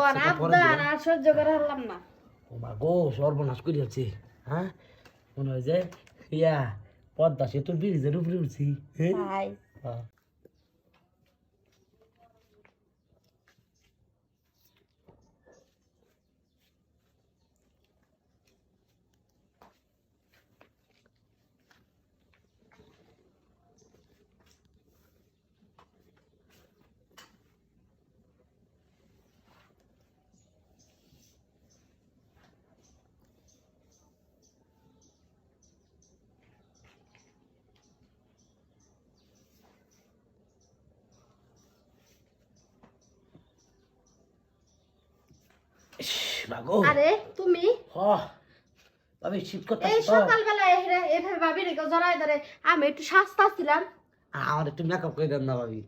কোন সেটা পরে আবদার আর সহ্য করে হারলাম না। ও মা গো সর্বনাশ করে যাচ্ছে হ্যাঁ? মনে হয় যে ইয়া পদ্মা সেতুর ব্রিজের উপরে উঠছি হ্যাঁ। হ্যাঁ। মা গো আরে তুমি? হ ভাবি শীত করতে এই সকালবেলা এভাবে ভাবি রেখে ধরে আমি একটু সাস্তা ছিলাম আমার একটু মেকআপ করে দেন না ভাবি।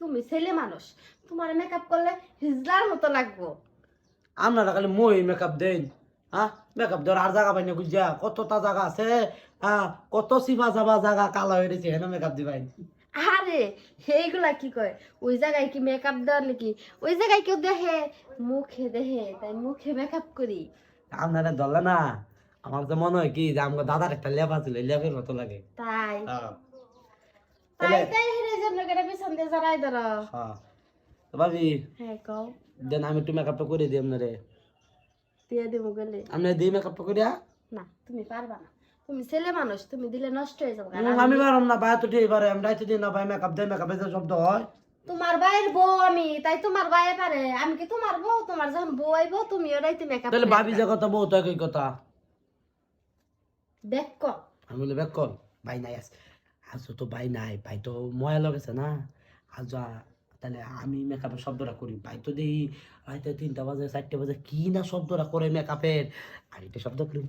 তুমি ছেলে মানুষ তোমার মেকআপ করলে হিজলার মতো লাগবো। আপনারা খালি মই মেকআপ দেন হ্যাঁ মেকআপ দেওয়ার আর জায়গা পাইনি বুঝিয়া কতটা জায়গা আছে হ্যাঁ কত সিবা যাবা জায়গা কালো হয়ে গেছে হেন মেকআপ দিবাই। আরে এইগুলা কি কয়? ওই জায়গায় কি মেকআপ দেওয়ার নাকি? ওই জায়গায় কেউ দেখে? মুখে দেখে তাই মুখে মেকআপ করি। আপনারা ধরলে না আমার তো মনে হয় কি যে আমার দাদার একটা লেপ আছে লেপের মতো লাগে। তাই? হ্যাঁ। তাই তাই হেরে জন্য করে পিছন দিয়ে জড়াই ধরো। হ্যাঁ। তো ভাবি হ্যাঁ কও। দেন আমি একটু মেকআপটা করে দিই আপনারে। দিয়ে দেবো গেলে। আপনার দিই মেকআপটা করিয়া? না তুমি পারবা না। তুমি ছেলে মানুষ তুমি দিলে নষ্ট হয়ে যাবে আমি পারম না ভাই তো ঠিক পারে আমি রাইতে দিই না ভাই মেকআপ দেয় মেকআপে যে শব্দ হয়। তোমার ভাইয়ের বউ আমি তাই তোমার ভাইয়ে পারে আমি কি তোমার বউ? তোমার যখন বউ আইব তুমি ওরাইতে মেকআপ তাহলে ভাবি যে কথা বউ তো একই কথা। দেখ আমি বলি কল ভাই নাই আছে আজ তো ভাই নাই ভাই তো ময়া লগেছে না। আজ তাহলে আমি মেকআপের শব্দটা করি ভাই তো দেখি রাইতে তিনটা বাজে চারটে বাজে কি না শব্দটা করে মেকআপের আর এটা শব্দ করি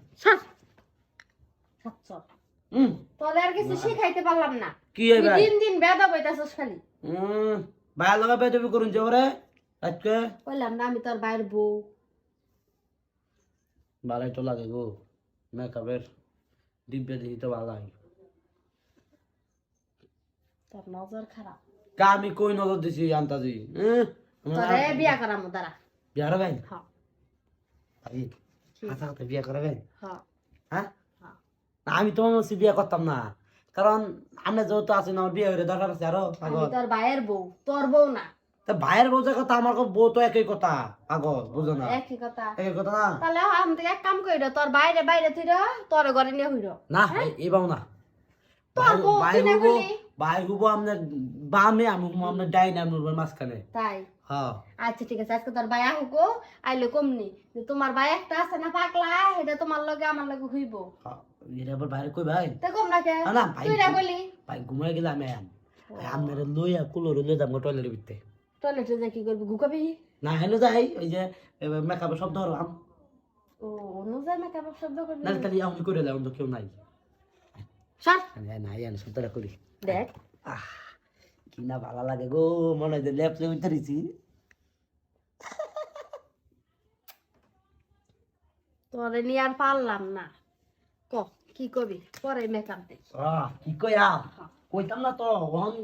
হুম তোদের আর কিছু শিখাইতে পারলাম না। কি হয় ভাই দিন দিন বেদা বইতাছস খালি। হুম ভাই লগা বেদবি করুন যে আজকে। বললাম না আমি তোর ভাইয়ের বউ। ভালোই তো লাগে গো মেকআপের দিব্যে দেখি তো ভালো লাগে। তোর নজর খারাপ। কা আমি কই নজর দিছি আন্তাজি? তোরে বিয়া করাম বিয়া করবেন? হ্যাঁ হাতে হাতে বিয়া করবেন? হ্যাঁ হ্যাঁ হ্যাঁ। না, আমি তোমার মধ্যে বিয়ে করতাম না। কারণ আমরা যেহেতু আছি না আমার বিয়ে হয়ে দরকার আছে আরও পাগল। তোর ভাইয়ের বউ তোর বউ না। তা ভাইয়ের বোঝার কথা আমার বউ তো একই কথা পাগল বুঝো না। একই কথা। একই কথা না? তাহলে আমি থেকে এক কাম করি তোর বাইরে বাইরে তুই তোর ঘরে নিয়ে হইর না এবাও না। তোর বউ ভাই তুই না হুবো করলি? ভাই হুবো আপনার বামে আমি আপনার ডাইনে আমি মাঝখানে। তাই। হ্যাঁ আচ্ছা ঠিক আছে আজকে তোর ভাই আহুক আইলে কমনি। যে তোমার ভাই একটা আছে না পাকলা এটা তোমার লগে আমার লগে হইব। হ্যাঁ, এর আবার বাইরে কই ভাই? তে কম না কে? না, না, ভাই তুই না বলি। ভাই ঘুমাই গেলে আমি আম আপনার লইয়া কুলো লইয়া যাব টয়লেটের ভিতরে। টয়লেটে যা কি করবি? ঘুকাবি না হেলে যাই ওই যে মেকআপের শব্দ হলাম ও অনুযায়ী মেকআপ শব্দ করবি না তাহলে আমি করে দিলাম তো কেউ নাই। সর। নাই আমি শব্দটা করি। দেখ। আহ। কি না ভালো লাগে গো মনে হয় যে উঠেছি তোরে নিয়ে আর পারলাম না। ক কি করবি পরে মেকআপ দে কি কইরাম কইতাম না তো হন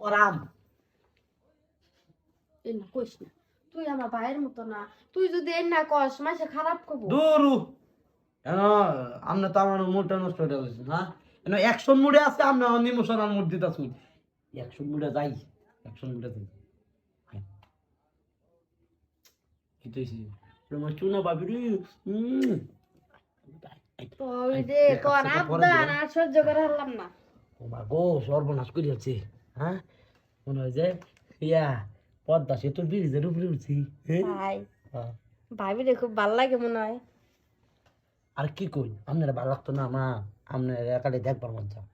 করাম এই না কইস না। তুই আমার ভাইয়ের মতো না। তুই যদি এই না কস মাসে খারাপ করব। দূরু। কেন আমরা তো আমার মুডটা নষ্ট হয়ে গেছে না? অ্যাকশন মুডে আছে আমরা ইমোশনাল মুড দিতেছি অ্যাকশন মুডে যাই অ্যাকশন মুডে যাই। হ্যাঁ। তোমার চুনা বাবি রে সহ্য করে হারলাম না। ও মা গো সর্বনাশ করে হ্যাঁ? মনে হয় যে ইয়া পদ্মা সেতুর ব্রিজের উপরে উঠছি হ্যাঁ? হ্যাঁ। ভাবি রে খুব ভালো লাগে মনে হয়। আর কি কই আপনারা ভালো লাগতো না মা? আপনার একালে দেখবার মন চাও